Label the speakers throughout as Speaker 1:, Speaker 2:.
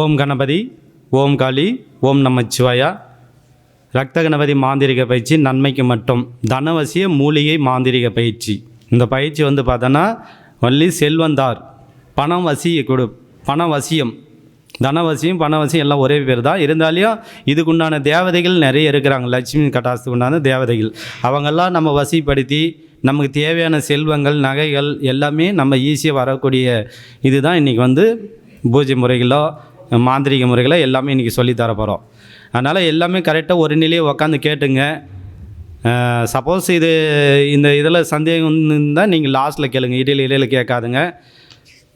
Speaker 1: ஓம் கணபதி ஓம் காளி ஓம் நமச்சிவாயா. ரத்த கணபதி மாந்திரிக பயிற்சி நன்மைக்கு மட்டும். தனவசிய மூலிகை மாந்திரிக பயிற்சி. இந்த பயிற்சி வந்து பார்த்தோன்னா வள்ளி செல்வந்தார். பணம் வசிய கொடு பண வசியம். தனவசியம் பணவசியம் எல்லாம் ஒரே பேர் தான். இருந்தாலையும் இதுக்குண்டான தேவதைகள் நிறைய இருக்கிறாங்க. லட்சுமி கட்டாசத்துக்கு உண்டான தேவதைகள். அவங்கெல்லாம் நம்ம வசிப்படுத்தி நமக்கு தேவையான செல்வங்கள் நகைகள் எல்லாமே நம்ம ஈஸியாக வரக்கூடிய இதுதான் இன்றைக்கி வந்து பூஜை முறைகளோ மாந்திரிக முறைகளை எல்லாமே இன்றைக்கி சொல்லித்தர போகிறோம் அதனால் எல்லாமே கரெக்டாக ஒரு நிலையை உக்காந்து கேட்டுங்க. சப்போஸ் இது இந்த இதில் சந்தேகம் இருந்தால் நீங்கள் லாஸ்ட்டில் கேளுங்க. இடையில இடையில கேட்காதுங்க.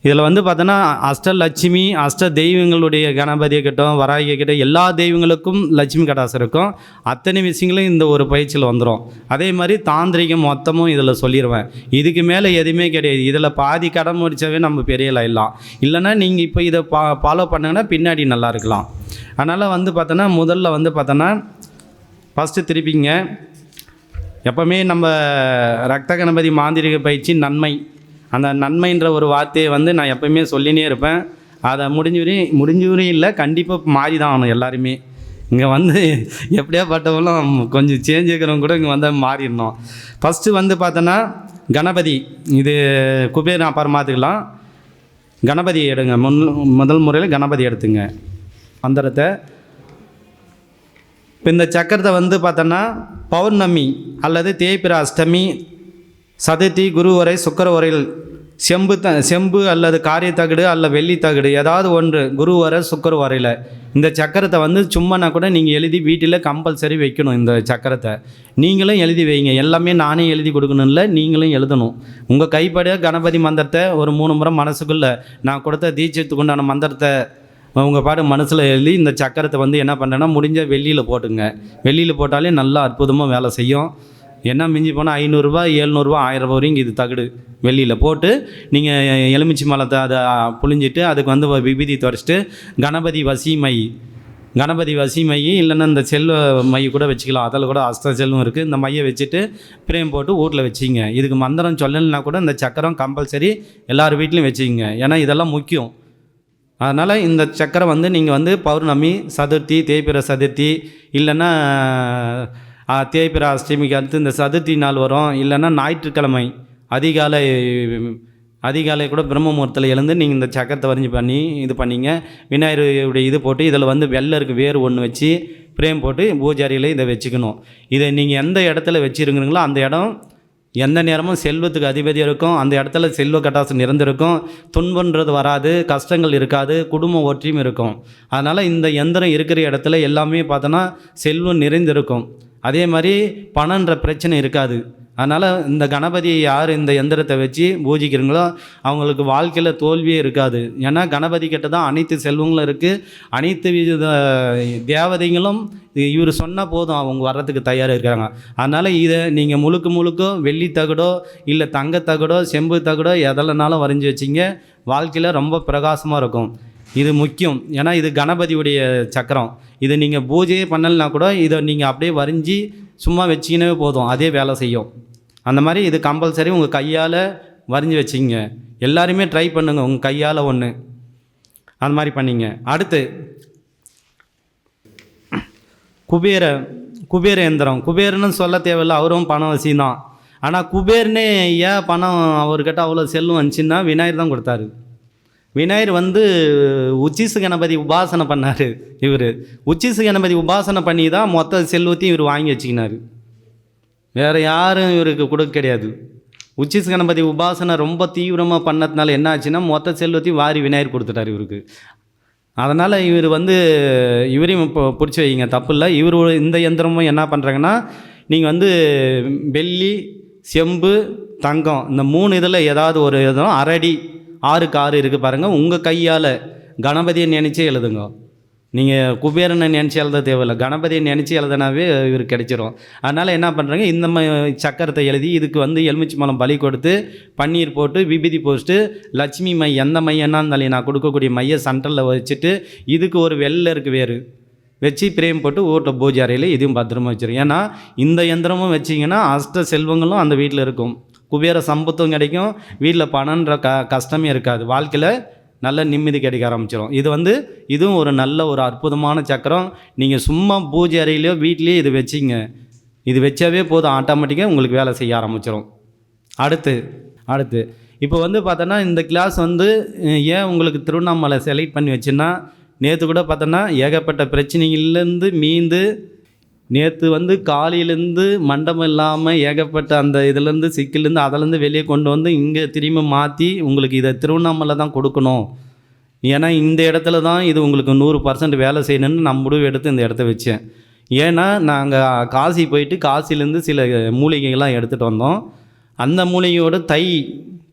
Speaker 1: இதில் வந்து பார்த்தோன்னா அஷ்டலட்சுமி அஷ்ட தெய்வங்களுடைய கணபதியை கிட்டும் வராகியை கிட்ட எல்லா தெய்வங்களுக்கும் லட்சுமி கடாசம் இருக்கும். அத்தனை விஷயங்களும் இந்த ஒரு பயிற்சியில் வந்துடும் அதே மாதிரி தாந்திரிகம் மொத்தமும் இதில் சொல்லிடுவேன் இதுக்கு மேலே எதுவுமே கிடையாது. இதில் பாதி கடன் முடித்தாவே நம்ம பெரிய லைலாம். இல்லைன்னா நீங்கள் இப்போ இதை பா ஃபாலோ பண்ணுங்கன்னா பின்னாடி நல்லா இருக்கலாம். அதனால் வந்து பார்த்தோன்னா முதல்ல வந்து பார்த்தோன்னா ஃபஸ்ட்டு திருப்பிங்க. எப்போவுமே நம்ம ரத்த கணபதி மாந்திரிக பயிற்சி நன்மை. அந்த நன்மைன்ற ஒரு வார்த்தையை வந்து நான் எப்போயுமே சொல்லினே இருப்பேன். அதை முடிஞ்சவரையும் முடிஞ்சவரையும் இல்லை கண்டிப்பாக மாறி தான் ஆகணும் எல்லாருமே. இங்கே வந்து எப்படியா பட்டவங்களும் கொஞ்சம் சேஞ்ச் இருக்கிறவங்க கூட இங்கே வந்தால் மாறிடணும். ஃபஸ்ட்டு வந்து பார்த்தோன்னா கணபதி. இது குபேர் அப்புறம் பார்த்துக்கலாம் கணபதி எடுங்க. முன் முதல் முறையில் கணபதி எடுத்துங்க. மந்திரத்தை. இப்போ இந்த சக்கரத்தை வந்து பார்த்தோன்னா பௌர்ணமி அல்லது தேய்பிர அஷ்டமி சதுர்த்தி குருவரை சுக்கரவரையில் செம்பு த செம்பு அல்லது காரிய தகடு அல்ல வெள்ளி தகடு ஏதாவது ஒன்று குருவரை சுக்கரவரையில் இந்த சக்கரத்தை வந்து சும்மானா கூட நீங்கள் எழுதி வீட்டில் கம்பல்சரி வைக்கணும் இந்த சக்கரத்தை. நீங்களும் எழுதி வைங்க. எல்லாமே நானே எழுதி கொடுக்கணும் இல்லை நீங்களும் எழுதணும். உங்கள் கைப்பட கணபதி மந்திரத்தை ஒரு மூணு முறை மனசுக்குள்ளே நான் கொடுத்த தீட்சத்துக்கு உண்டான மந்திரத்தை உங்கள் பாடு மனசில் எழுதி இந்த சக்கரத்தை வந்து என்ன பண்ணுறேன்னா முடிஞ்ச வெள்ளியில் போட்டுங்க. வெள்ளியில் போட்டாலே நல்லா அற்புதமாக வேலை செய்யும். என்ன மிஞ்சி போனால் ஐநூறுரூவா ஏழ்நூறுபா ஆயிரரூபா வரைக்கும் இது தகடு. வெளியில் போட்டு நீங்கள் எலுமிச்சி மலத்தை அதை புழிஞ்சிட்டு அதுக்கு வந்து விபூதி துடைச்சிட்டு கணபதி வசிமை. கணபதி வசி மை இல்லைன்னா இந்த செல்வ மை கூட வச்சுக்கலாம். அதில் கூட அஸ்த செல்வம் இருக்குது இந்த மையை வச்சுட்டு பிரேம் போட்டு வீட்டில் வச்சிங்க. இதுக்கு மந்திரம் சொல்லலைன்னா கூட இந்த சக்கரம் கம்பல்சரி எல்லார் வீட்லையும் வச்சுக்கிங்க ஏன்னா இதெல்லாம் முக்கியம். அதனால் இந்த சக்கரை வந்து நீங்கள் வந்து பௌர்ணமி சதுர்த்தி தேய்பிர சதுர்த்தி இல்லைன்னா தேய்பிர அஷ்டமிக்கு அடுத்து இந்த சதுர்த்தி நாள் வரும். இல்லைன்னா ஞாயிற்றுக்கிழமை. அதிகாலை அதிகாலை கூட பிரம்ம முகூர்த்தத்தில் எழுந்து நீங்கள் இந்த சக்கரத்தை வரைஞ்சி பண்ணி இது பண்ணிங்க. விநாயகருடைய இது போட்டு இதில் வந்து வெள்ளை இருக்குது வேர் ஒன்று வச்சு பிரேம் போட்டு பூஜாரியில் இதை வச்சுக்கணும். இதை நீங்கள் எந்த இடத்துல வச்சுருக்கிறீங்களோ அந்த இடம் எந்த நேரமும் செல்வத்துக்கு அதிபதியாக இருக்கும். அந்த இடத்துல செல்வ கட்டாசம் நிறைந்திருக்கும். துன்பன்றது வராது கஷ்டங்கள் இருக்காது குடும்ப ஒற்றியும் இருக்கும். அதனால் இந்த எந்திரம் இருக்கிற இடத்துல எல்லாமே பார்த்தோன்னா செல்வம் நிறைந்திருக்கும். அதே மாதிரி பணன்ற பிரச்சனை இருக்காது. அதனால் இந்த கணபதியை யார் இந்த எந்திரத்தை வச்சு பூஜிக்கிறீங்களோ அவங்களுக்கு வாழ்க்கையில் தோல்வியே இருக்காது. ஏன்னா கணபதி கிட்ட தான் அனைத்து செல்வங்களும் இருக்குது அனைத்து வித தேவதைகளும் இவர் சொன்ன போதும் அவங்க வர்றதுக்கு தயாராக இருக்கிறாங்க அதனால் இதை நீங்கள் முழுக்க முழுக்க வெள்ளி தகடோ இல்லை தங்க தகடோ செம்பு தகடோ எதிலனாலும் வரைஞ்சி வச்சிங்க. வாழ்க்கையில் ரொம்ப பிரகாசமாக இருக்கும். இது முக்கியம். ஏன்னா இது கணபதியுடைய சக்கரம். இது நீங்கள் பூஜையே பண்ணலைனா கூட இதை நீங்கள் அப்படியே வரைஞ்சி சும்மா வச்சிக்கினே போதும். அதே வேலை செய்யும். அந்த மாதிரி இது கம்பல்சரி உங்கள் கையால் வரைஞ்சி வச்சிங்க. எல்லாருமே ட்ரை பண்ணுங்கள் உங்கள் கையால் ஒன்று அந்த மாதிரி பண்ணிங்க. அடுத்து குபேர குபேர எந்திரம். குபேரன்னு சொல்ல தேவையில்ல. அவரும் பணம் வசிதான். ஆனால் குபேர்னே ஏன் பணம் அவர்கிட்ட அவ்வளோ செல்லும் வந்துச்சுன்னா விநாயகர் தான் கொடுத்தாரு. விநாயகர் வந்து உச்சிசு கணபதி உபாசனை பண்ணார். இவர் உச்சிசு கணபதி உபாசனை பண்ணி தான் மொத்த செல்வத்தையும் இவர் வாங்கி வச்சுக்கினார். வேறு யாரும் இவருக்கு கொடுக்க கிடையாது. உச்சிசு கணபதி உபாசனை ரொம்ப தீவிரமாக பண்ணதுனால என்ன ஆச்சுன்னா மொத்த செல்வத்தையும் வாரி விநாயகர் கொடுத்துட்டார் இவருக்கு. அதனால் இவர் வந்து இவரையும் இப்போ பிடிச்சி வைங்க தப்பு இல்லை இவர் இந்த எந்திரமும் என்ன பண்ணுறாங்கன்னா நீங்கள் வந்து வெள்ளி செம்பு தங்கம் இந்த மூணு இதில் ஏதாவது ஒரு இதுவும் அரடி ஆறுக்கு ஆறு இருக்குது பாருங்கள் உங்கள் கையால் கணபதியை நினச்சே எழுதுங்க. நீங்கள் குபேரனை நினச்சி எழுத தேவையில்லை. கணபதியை நினச்சி எழுதினாவே இவர் கிடைச்சிரும். அதனால் என்ன பண்ணுறாங்க இந்த ம சக்கரத்தை எழுதி இதுக்கு வந்து எலுமிச்சி மலம் பலி கொடுத்து பன்னீர் போட்டு விபதி போஸ்ட்டு லட்சுமி மை எந்த மையன்னா இருந்தாலும் நான் கொடுக்கக்கூடிய மைய சென்டரில் வச்சுட்டு இதுக்கு ஒரு வெள்ளை இருக்குது வேறு. வச்சு பிரேம் போட்டு ஊட்ட பூஜை அறையில் இதையும் பத்திரமா வச்சிரும். ஏன்னா இந்த எந்திரமும் வச்சிங்கன்னா அஷ்ட செல்வங்களும் அந்த வீட்டில் இருக்கும். குபேர சம்பத்தும் கிடைக்கும். வீட்டில் பணன்ற க கஷ்டமே இருக்காது. வாழ்க்கையில் நல்ல நிம்மதி கிடைக்க ஆரம்பிச்சிடும் இது வந்து இதுவும் ஒரு நல்ல ஒரு அற்புதமான சக்கரம். நீங்கள் சும்மா பூஜை அறையிலையோ வீட்லேயோ இது வச்சிங்க. இது வச்சாவே போதும். ஆட்டோமேட்டிக்காக உங்களுக்கு வேலை செய்ய ஆரம்பிச்சிடும் அடுத்து அடுத்து. இப்போ வந்து பார்த்தோன்னா இந்த கிளாஸ் வந்து ஏன் உங்களுக்கு திருவண்ணாமலை செலக்ட் பண்ணி வச்சுன்னா நேற்று கூட பார்த்தோன்னா ஏகப்பட்ட பிரச்சனைகள்லேருந்து மீந்து நேற்று வந்து காலையிலேருந்து மண்டபம் இல்லாமல் ஏகப்பட்ட அந்த இதுலேருந்து சிக்கிலேருந்து அதிலேருந்து வெளியே கொண்டு வந்து இங்கே திரும்பி மாற்றி உங்களுக்கு இதை திருவண்ணாமலை தான் கொடுக்கணும். ஏன்னா இந்த இடத்துல தான் இது உங்களுக்கு நூறு பர்சன்ட் வேலை செய்யணும்னு நான் முடிவு எடுத்து இந்த இடத்த வச்சேன். ஏன்னா நாங்கள் காசி போயிட்டு காசிலேருந்து சில மூலிகைகள்லாம் எடுத்துகிட்டு வந்தோம். அந்த மூலிகையோட தை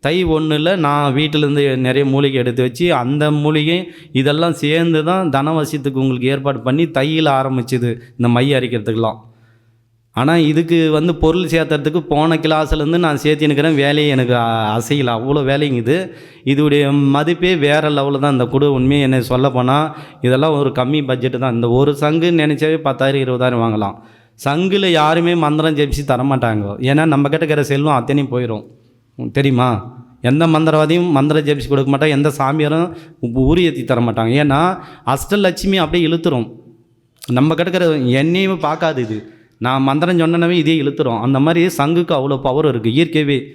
Speaker 1: தை ஒன்றில் நான் வீட்டிலேருந்து நிறைய மூலிகை எடுத்து வச்சு அந்த மூலிகை இதெல்லாம் சேர்ந்து தான் தனவசியத்துக்கு உங்களுக்கு ஏற்பாடு பண்ணி தையில் ஆரம்பிச்சுது இந்த மை அரைக்கிறதுக்கெலாம் ஆனால் இதுக்கு வந்து பொருள் சேர்த்துறதுக்கு போன கிளாஸ்லேருந்து நான் சேர்த்தினுக்கிறேன் வேலையை எனக்கு அ- அவ்வளோ வேலைங்குது இதோடைய மதிப்பே வேறு லெவலில் தான் இந்த குடு. உண்மையை என்ன சொல்ல போனால் இதெல்லாம் ஒரு கம்மி பட்ஜெட்டு தான். இந்த ஒரு சங்கு நினச்சாவே பத்தாயிரம் இருபதாயிரம் வாங்கலாம். சங்கில் யாருமே மந்திரம் ஜெபிச்சு தரமாட்டாங்க. ஏன்னா நம்ம இருக்கிற செல்வம் அத்தனையும் போயிடும் தெரியுமா? எந்த மந்திரவாதியும் மந்திரம் ஜெபிச்சு கொடுக்க மாட்டாங்க எந்த சாமியாரும் உ- ஏற்றி தர மாட்டாங்க. ஏன்னா அஷ்டலட்சுமி அப்படியே இழுத்துரும். நம்ம கிடக்கிற என்னையும் பார்க்காது இது. நான் மந்திரம் சொன்னனவே இதே இழுத்துரும். அந்த மாதிரி சங்குக்கு அவ்வளோ பவர் இருக்குது இயற்கையாகவே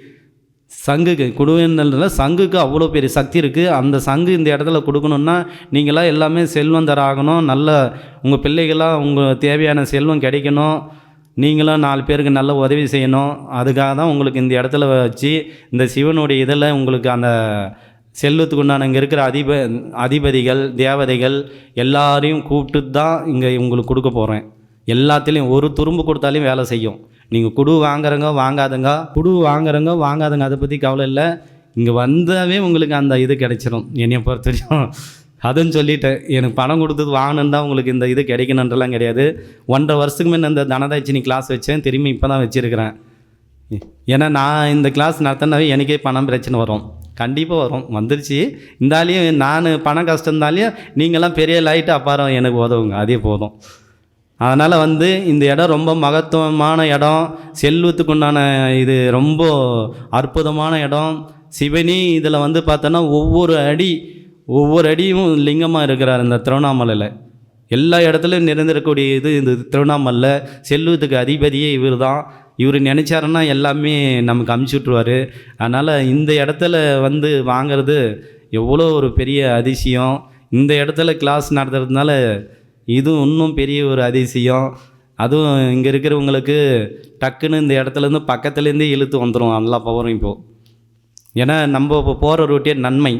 Speaker 1: சங்குக்கு குடுவினல்ல சங்குக்கு அவ்வளோ பெரிய சக்தி இருக்குது அந்த சங்கு இந்த இடத்துல கொடுக்கணுன்னா நீங்களாம் எல்லாமே செல்வந்தர் ஆகணும் நல்ல உங்கள் பிள்ளைகளாக உங்கள் தேவையான செல்வம் கிடைக்கணும். நீங்களும் நாலு பேருக்கு நல்ல உதவி செய்யணும். அதுக்காக தான் உங்களுக்கு இந்த இடத்துல வச்சு இந்த சிவனுடைய இதில் உங்களுக்கு அந்த செல்வத்துக்கு உண்டான இங்கே இருக்கிற அதிப அதிபதிகள் தேவதைகள் எல்லாரையும் கூப்பிட்டு தான் இங்கே உங்களுக்கு கொடுக்க போகிறேன் எல்லாத்துலேயும் ஒரு துரும்பு கொடுத்தாலையும் வேலை செய்யும். நீங்கள் குடு வாங்குறங்க வாங்காதுங்க குடு வாங்குறங்க வாங்காதுங்க அதை பற்றி கவலை இல்லை. இங்கே வந்தாவே உங்களுக்கு அந்த இது கிடைச்சிடும் என்னையை பொறுத்த வரைக்கும் அதுன்னு சொல்லிட்டேன் எனக்கு பணம் கொடுத்தது வாங்கினு தான் உங்களுக்கு இந்த இது கிடைக்கணுன்றலாம் கிடையாது. ஒன்றரை வருஷத்துக்கு முன்ன இந்த தனதாட்சினி கிளாஸ் வச்சேன் திரும்பி இப்போ தான் வச்சுருக்கிறேன். ஏன்னா நான் இந்த கிளாஸ் நடத்தினாவே எனக்கே பணம் பிரச்சனை வரும். கண்டிப்பாக வரும். வந்துருச்சு. இருந்தாலையும் நான் பணம் கஷ்டம் இருந்தாலையும் நீங்களாம் பெரிய லைட்டு அப்பாரம் எனக்கு உதவுங்க. அதே போதும். அதனால் வந்து இந்த இடம் ரொம்ப மகத்துவமான இடம். செல்வத்துக்குண்டான இது ரொம்ப அற்புதமான இடம். சிவனி இதில் வந்து பார்த்தோன்னா ஒவ்வொரு அடி ஒவ்வொரு அடியும் லிங்கமாக இருக்கிறார் இந்த திருவண்ணாமலையில். எல்லா இடத்துலையும் நிறைந்திருக்கக்கூடிய இது இந்த திருவண்ணாமலை செல்வத்துக்கு அதிபதியே இவர் தான் இவர் நினச்சாருன்னா எல்லாமே நமக்கு அமுச்சு விட்ருவார் அதனால் இந்த இடத்துல வந்து வாங்கிறது எவ்வளோ ஒரு பெரிய அதிசயம். இந்த இடத்துல கிளாஸ் நடத்துறதுனால இது இன்னும் பெரிய ஒரு அதிசயம். அதுவும் இங்கே இருக்கிறவங்களுக்கு டக்குன்னு இந்த இடத்துலேருந்து பக்கத்துலேருந்தே இழுத்து வந்துடும் எல்லா பவரும் இப்போது ஏன்னா நம்ம இப்போ போகிற ரூட்டே நன்மை.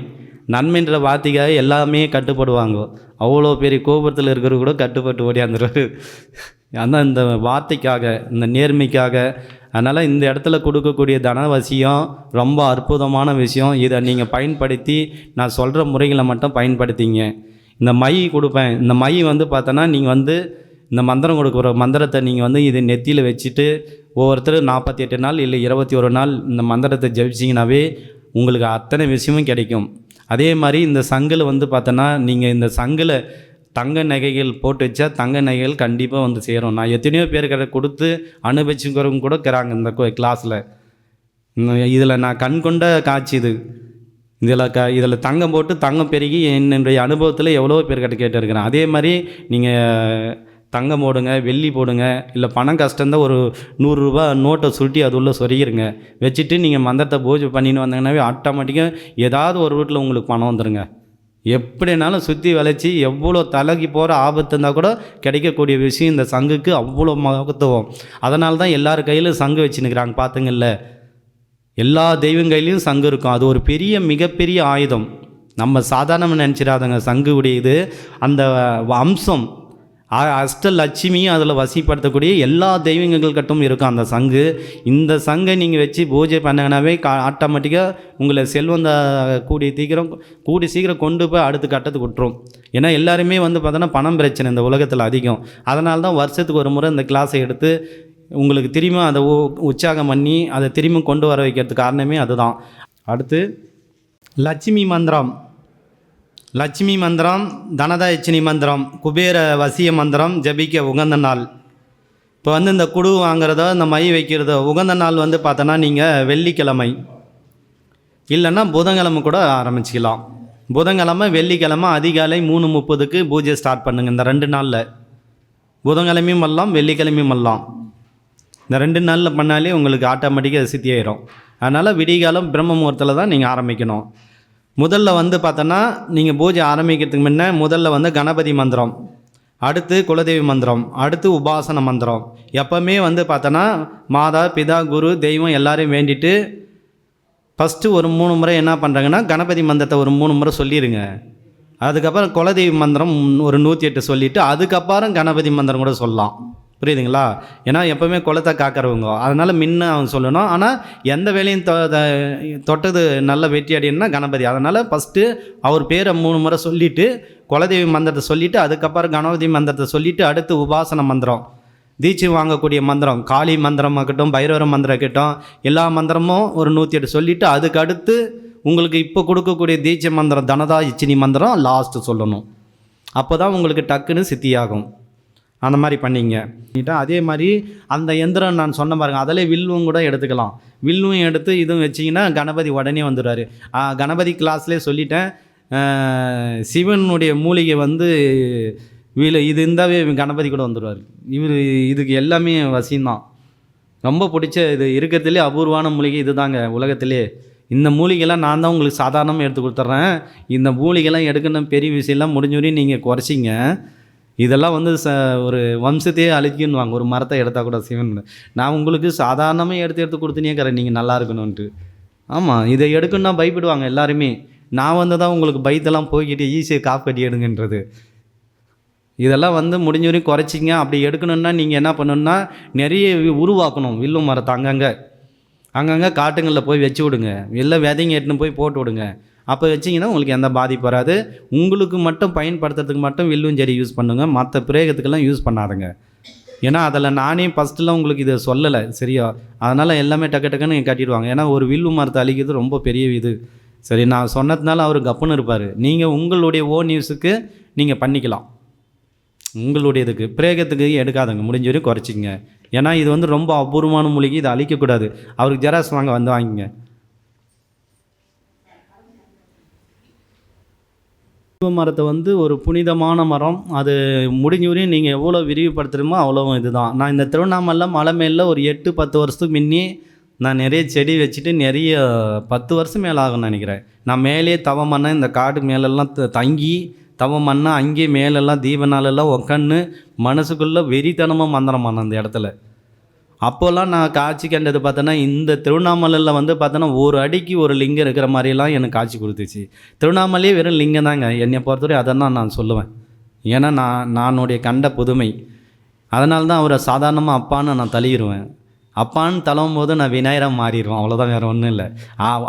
Speaker 1: நன்மைன்ற வார்த்தைக்காக எல்லாமே கட்டுப்படுவாங்க. அவ்வளோ பெரிய கோபுரத்தில் இருக்கிறவங்க கூட கட்டுப்பட்டு ஓடியாந்துருவார். ஆனால் இந்த வார்த்தைக்காக இந்த நேர்மைக்காக. அதனால் இந்த இடத்துல கொடுக்கக்கூடிய தனவசியம் ரொம்ப அற்புதமான விஷயம். இதை நீங்கள் பயன்படுத்தி நான் சொல்கிற முறைகளை மட்டும் பயன்படுத்திங்க. இந்த மை கொடுப்பேன். இந்த மை வந்து பார்த்தோன்னா நீங்கள் வந்து இந்த மந்திரம் கொடுக்குற மந்திரத்தை நீங்கள் வந்து இது நெத்தியில் வச்சுட்டு ஒவ்வொருத்தர் நாற்பத்தி எட்டு நாள் இல்லை இருபத்தி ஒரு நாள் இந்த மந்திரத்தை ஜபிச்சிங்கனாவே உங்களுக்கு அத்தனை விஷயமும் கிடைக்கும். அதே மாதிரி இந்த சங்கில் வந்து பார்த்தோன்னா நீங்கள் இந்த சங்கில் தங்க நகைகள் போட்டு வச்சா தங்க நகைகள் கண்டிப்பாக வந்து சேரும். நான் எத்தனையோ பேர்கிட்ட கொடுத்து அனுபவிச்சுக்கிறவங்க கூட இருக்கிறாங்க இந்த கிளாஸில் இதில் நான் கண் கொண்ட காட்சி இது. இதில் க இதில் தங்கம் போட்டு தங்கம் பெருகி என்னுடைய அனுபவத்தில் எவ்வளோ பேர்கிட்ட கேட்டிருக்கிறேன். அதே மாதிரி நீங்கள் தங்கம் போடுங்க வெள்ளி போடுங்க இல்லை பணம் கஷ்டம்தான் ஒரு நூறுரூபா நோட்டை சுருட்டி அது உள்ளே சொருகிருங்க. வச்சுட்டு நீங்கள் மந்திரத்தை பூஜை பண்ணின்னு வந்தீங்கன்னாவே ஆட்டோமேட்டிக்காக ஏதாவது ஒரு வீட்டில் உங்களுக்கு பணம் வந்துடுங்க எப்படினாலும் சுற்றி வளைச்சி எவ்வளோ தலைக்கு போகிற ஆபத்து இருந்தால் கூட கிடைக்கக்கூடிய விஷயம் இந்த சங்குக்கு அவ்வளோ மகத்துவம். அதனால தான் எல்லார் கையிலும் சங்கு வச்சுன்னுக்கிறாங்க பார்த்துங்கல்ல எல்லா தெய்வம் கையிலையும் சங்கு இருக்கும். அது ஒரு பெரிய மிகப்பெரிய ஆயுதம். நம்ம சாதாரணமாக நினச்சிடாதங்க சங்கு உடையது அந்த அம்சம் அஷ்டலட்சுமியும் அதில் வசிப்படுத்தக்கூடிய எல்லா தெய்வங்கள் கட்டும் இருக்கும் அந்த சங்கு. இந்த சங்கை நீங்கள் வச்சு பூஜை பண்ணங்கனாவே கா ஆட்டோமேட்டிக்காக உங்களை செல்வந்த கூடிய சீக்கிரம் கூடி சீக்கிரம் கொண்டு போய் அடுத்த கட்டத்துக்கு விட்டுரும். ஏன்னா எல்லாருமே வந்து பார்த்தோன்னா பணம் பிரச்சனை இந்த உலகத்தில் அதிகம். அதனால தான் வருஷத்துக்கு ஒரு முறை இந்த கிளாஸை எடுத்து உங்களுக்கு திரும்ப அதை உ- உற்சாகம் பண்ணி அதை திரும்ப கொண்டு வர வைக்கிறதுக்கு காரணமே அதுதான். அடுத்து லட்சுமி மந்திரம். லட்சுமி மந்திரம் தனதாயச்சினி மந்திரம் குபேர வசிய மந்திரம் ஜபிக்க உகந்த நாள். இப்போ வந்து இந்த குடு வாங்குறதோ இந்த மை வைக்கிறதோ உகந்த நாள் வந்து பார்த்தோன்னா நீங்கள் வெள்ளிக்கிழமை. இல்லைன்னா புதன்கிழமை கூட ஆரம்பிச்சிக்கலாம். புதன்கிழமை வெள்ளிக்கிழமை அதிகாலை மூணு முப்பதுக்கு பூஜை ஸ்டார்ட் பண்ணுங்கள் இந்த ரெண்டு நாளில். புதன்கிழமையும் பண்ணலாம் வெள்ளிக்கிழமையும் பண்ணலாம் இந்த ரெண்டு நாளில் பண்ணாலே உங்களுக்கு ஆட்டோமேட்டிக்காக சித்தி ஆயிரும் அதனால் விடிகாலம் பிரம்ம முகூர்த்தத்தில் தான் நீங்கள் ஆரம்பிக்கணும். முதல்ல வந்து பார்த்தோன்னா நீங்கள் பூஜை ஆரம்பிக்கிறதுக்கு முன்னே முதல்ல வந்து கணபதி மந்திரம் அடுத்து குலதெய்வி மந்திரம் அடுத்து உபாசன மந்திரம். எப்போவுமே வந்து பார்த்தோன்னா மாதா பிதா குரு தெய்வம் எல்லாரையும் வேண்டிட்டு ஃபஸ்ட்டு ஒரு மூணு முறை என்ன பண்ணுறாங்கன்னா கணபதி மந்திரத்தை ஒரு மூணு முறை சொல்லிடுங்க அதுக்கப்புறம் குலதெய்வ மந்திரம் ஒரு நூற்றி எட்டு சொல்லிவிட்டு அதுக்கப்புறம் கணபதி மந்திரம் கூட சொல்லலாம். புரியுதுங்களா? ஏன்னா எப்போவுமே குளத்தை காக்கிறவங்க. அதனால் முன்ன அவன் சொல்லணும். ஆனால் எந்த வேலையும் தொ த- தொட்டது நல்ல வெற்றி அடின்னா கணபதி. அதனால் ஃபஸ்ட்டு அவர் பேரை மூணு முறை சொல்லிவிட்டு குலதெய்வ மந்திரத்தை சொல்லிவிட்டு அதுக்கப்புறம் கணபதி மந்திரத்தை சொல்லிவிட்டு அடுத்து உபாசன மந்திரம். தீட்சை வாங்கக்கூடிய மந்திரம். காளி மந்திரம் ஆகட்டும் பைரவர மந்திரம் ஆகட்டும் எல்லா மந்திரமும் ஒரு நூற்றி எட்டு சொல்லிவிட்டு அதுக்கு அடுத்து உங்களுக்கு இப்போ கொடுக்கக்கூடிய தீட்சை மந்திரம் தனதா இச்சினி மந்திரம் லாஸ்ட்டு சொல்லணும். அப்போ தான் உங்களுக்கு டக்குன்னு சித்தியாகும். அந்த மாதிரி பண்ணிங்க. அதே மாதிரி அந்த எந்திரம் நான் சொன்ன பாருங்க அதிலே வில்லும் கூட எடுத்துக்கலாம். வில்லும் எடுத்து இதுவும் வச்சிங்கன்னா கணபதி உடனே வந்துடுவார். கணபதி கிளாஸ்லேயே சொல்லிட்டேன். சிவனுடைய மூலிகை வந்து வீல இது இருந்தாவே கணபதி கூட வந்துடுவார். இவர் இதுக்கு எல்லாமே வசியம்தான் ரொம்ப பிடிச்ச இது இருக்கிறதுலே அபூர்வமான மூலிகை இதுதாங்க உலகத்திலே. இந்த மூலிகைலாம் நான் தான் உங்களுக்கு சாதாரணமாக எடுத்து கொடுத்துட்றேன். இந்த மூலிகைலாம் எடுக்கணும் பெரிய விஷயம்லாம் முடிஞ்ச வரையும் நீங்கள் குறைச்சிங்க. இதெல்லாம் வந்து ச ஒரு வம்சத்தையே அழிக்கணுவாங்க ஒரு மரத்தை எடுத்தால் கூட சிவன். நான் உங்களுக்கு சாதாரணமாக எடுத்து எடுத்து கொடுத்துனே இருக்கிறேன் நீங்கள் நல்லா இருக்கணும்ன்ட்டு. ஆமாம் இதை எடுக்கணும்னா பயப்படுவாங்க எல்லாருமே. நான் வந்து தான் உங்களுக்கு பயத்தெல்லாம் போய்கிட்டு ஈஸியாக காப்பு கட்டி எடுங்கன்றது. இதெல்லாம் வந்து முடிஞ்ச வரையும் குறைச்சிங்க. அப்படி எடுக்கணும்னா நீங்கள் என்ன பண்ணணும்னா நிறைய உருவாக்கணும். வில்லு மரத்தை அங்கங்கே. அங்கங்கே காட்டுங்களில் போய் வச்சு விடுங்க. இல்லை விதைங்க எடுத்துன்னு போய் போட்டு விடுங்க. அப்போ வச்சிங்கன்னா உங்களுக்கு எந்த பாதிப்பு வராது. உங்களுக்கு மட்டும் பயன்படுத்துறதுக்கு மட்டும் வில்லும் சரி யூஸ் பண்ணுங்கள் மற்ற பிரேகத்துக்கெல்லாம் யூஸ் பண்ணாதுங்க. ஏன்னா அதில் நானே ஃபஸ்ட்டுலாம் உங்களுக்கு இதை சொல்லலை. சரியா? அதனால் எல்லாமே டக்கு டக்குன்னு கட்டிடுவாங்க. ஏன்னா ஒரு வில்லு மரத்தை அழிக்கிறது ரொம்ப பெரிய இது. சரி நான் சொன்னதுனால அவர் கப்புன்னு இருப்பார். நீங்கள் உங்களுடைய ஓன் நியூஸுக்கு நீங்கள் பண்ணிக்கலாம். உங்களுடையதுக்கு. பிரேகத்துக்கு எடுக்காதுங்க. முடிஞ்ச வரையும் குறைச்சிங்க ஏன்னா இது வந்து ரொம்ப அபூர்வமான மூலிகை. இதை அழிக்கக்கூடாது. அவருக்கு ஜெராக்ஸ் வாங்க வந்து வாங்கிங்க. மரத்தை வந்து ஒரு புனிதமான மரம். அது முடிஞ்ச வரையும் நீங்கள் எவ்வளோ விரிவுபடுத்துகிறோமோ அவ்வளோ இதுதான். நான் இந்த திருவண்ணாமலை மலை மேலே ஒரு எட்டு பத்து வருஷத்துக்கு முன்னே நான் நிறைய செடி வச்சுட்டு நிறைய பத்து வருஷம் மேலே ஆகும்னு நினைக்கிறேன். நான் மேலே தவம் பண்ணேன் இந்த காடு மேலெல்லாம் தங்கி தவம் பண்ணேன் அங்கேயே மேலெல்லாம் தீப நாளெல்லாம் உக்காந்து மனசுக்குள்ளே வெறித்தனமாக மந்திரம் பண்ணேன் அந்த இடத்துல. அப்போல்லாம் நான் காட்சி கண்டது பார்த்தோன்னா இந்த திருவண்ணாமலையில் வந்து பார்த்தோன்னா ஒரு அடிக்கு ஒரு லிங்கம் இருக்கிற மாதிரிலாம் எனக்கு காட்சி கொடுத்துச்சு. திருவண்ணாமலையே வெறும் லிங்கம் தாங்க. என்னை பொறுத்தவரை அதை தான் நான் சொல்லுவேன். ஏன்னா நான் நானுடைய கண்ட புதுமை. அதனால தான் அவரை சாதாரணமாக அப்பான்னு நான் தள்ளிடுவேன் அப்பான்னு தழுவும் போது நான் விநாயகராக மாறிடுவேன். அவ்வளோதான் வேறு ஒன்றும் இல்லை.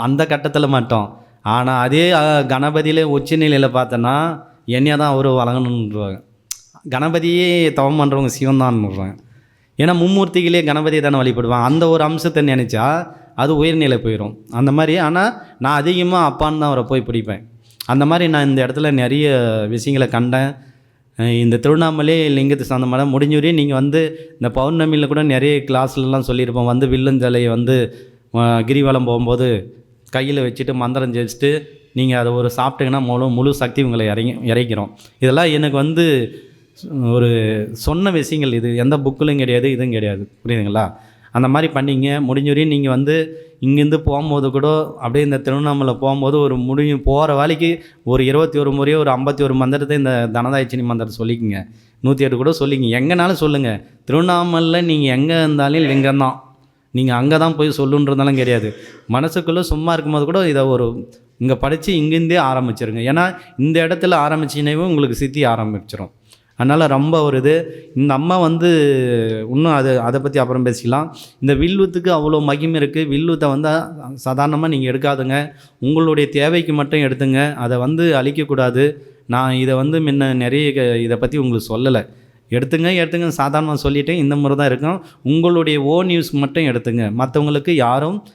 Speaker 1: அந்த கட்டத்தில் மட்டும். ஆனால் அதே கணபதியிலே உச்சநிலையில் பார்த்தோன்னா என்னைய தான் அவர் வழங்கணுன்றாங்க கணபதியே தவம் பண்ணுறவங்க சிவன் தான் ஏன்னா மும்மூர்த்திகளே கணபதியை தானே வழிபடுவான். அந்த ஒரு அம்சத்தை நினச்சா அது உயர்நிலை போயிடும் அந்த மாதிரி ஆனால் நான் அதிகமாக அப்பான்னு தான் அவரை போய் பிடிப்பேன். அந்த மாதிரி நான் இந்த இடத்துல நிறைய விஷயங்களை கண்டேன். இந்த திருவண்ணாமலை லிங்கத்து சந்தமாக முடிஞ்ச வரையும் நீங்கள் வந்து இந்த பௌர்ணமியில் கூட நிறைய கிளாஸ்லலாம் சொல்லியிருப்போம். வந்து வில்லஞ்சலையை வந்து கிரிவலம் போகும்போது கையில் வச்சுட்டு மந்திரம் ஜெயிச்சுட்டு நீங்கள் அதை ஒரு சாப்பிட்டீங்கன்னா முழு முழு சக்தி உங்களை இறங்கி இறைக்கிறோம். இதெல்லாம் எனக்கு வந்து ஒரு சொன்ன விஷயங்கள் இது எந்த புக்கிலும் கிடையாது இதுவும் கிடையாது. புரியுதுங்களா? அந்த மாதிரி பண்ணிங்க முடிஞ்ச வரையும் நீங்கள் வந்து இங்கேருந்து போகும்போது கூட அப்படியே இந்த திருவண்ணாமலை போகும்போது ஒரு முடியும் போகிற வேலைக்கு ஒரு இருபத்தி ஒரு முறையோ ஒரு ஐம்பத்தி ஒரு மந்திரத்தை இந்த தனதாய்ச்சினி மந்திரத்தை சொல்லிக்கோங்க. நூற்றி எட்டு கூட சொல்லிங்க எங்கேனாலும் சொல்லுங்கள் திருவண்ணாமலையில் நீங்கள் எங்கே இருந்தாலும் லிங்கம் தான். நீங்கள் அங்கே தான் போய் சொல்லுன்றதெல்லாம் கிடையாது. மனசுக்குள்ளே சும்மா இருக்கும்போது கூட இதை ஒரு இங்கே படித்து இங்கேருந்தே ஆரம்பிச்சிருங்க. ஏன்னா இந்த இடத்துல ஆரம்பிச்சினவே உங்களுக்கு சித்தி ஆரம்பிச்சிடும் அதனால் ரொம்ப ஒரு இது. இந்த அம்மா வந்து இன்னும் அது அதை பற்றி அப்புறம் பேசிக்கலாம். இந்த வில்லுத்துக்கு அவ்வளோ மகிமை இருக்குது வில்லுத்தை வந்து சாதாரணமாக நீங்கள் எடுக்காதுங்க. உங்களுடைய தேவைக்கு மட்டும் எடுத்துங்க. அதை வந்து அழிக்கக்கூடாது. நான் இதை வந்து முன்ன நிறைய க- இதை பற்றி உங்களுக்கு சொல்லலை. எடுத்துங்க எடுத்துங்க சாதாரணமாக சொல்லிட்டேன். இந்த முறை தான் இருக்கும். உங்களுடைய ஓ நியூஸ் மட்டும் எடுத்துங்க. மற்றவங்களுக்கு யாரும்